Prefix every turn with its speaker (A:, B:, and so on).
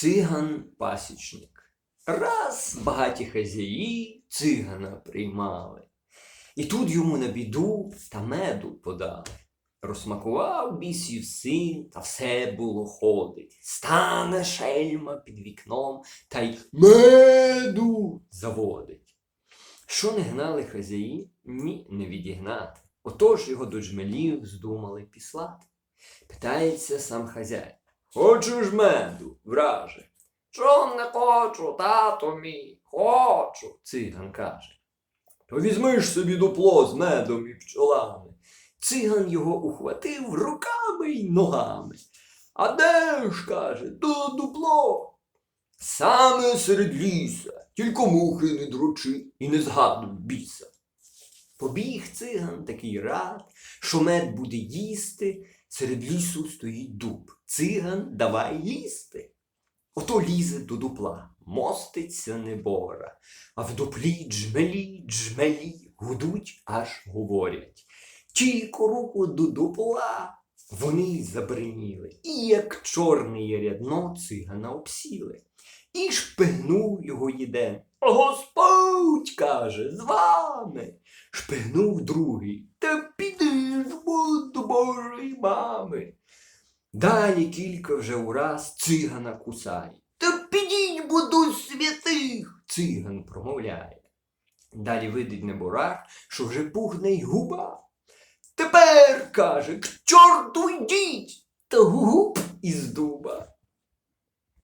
A: Циган-пасічник. Раз багаті хазяї цигана приймали. І тут йому на біду та меду подали. Розсмакував бісів син, та все було ходить. Стане шельма під вікном та й меду заводить. Що не гнали хазяї, ні не відігнати. Отож його до джмелів здумали післати. Питається сам хазяй. Хочу ж меду, враже. Чом не хочу, тато мій, хочу, циган каже. То візьми ж собі дупло з медом і пчолами. Циган його ухватив руками й ногами. А де ж, каже, то дупло? Саме серед ліса, тільки мухи не дручи і не згадуй біса. Побіг циган такий рад, що мед буде їсти, серед лісу стоїть дуб. Циган давай лізти. Ото лізе до дупла, моститься небора, а в дуплі джмелі, джмелі гудуть, аж говорять. Тільки руку до дупла вони забриніли, і як чорне рядно цигана обсіли. І шпигнув його єден. Господь каже, з вами. Шпигнув другий. Та піди ж бо до Божої мами. Далі кілька вже ураз цигана кусає. Та підіть буду святих, циган промовляє. Далі видить неборак, що вже пухне й губа. Тепер, каже, к чорту йдіть, та гуп із дуба.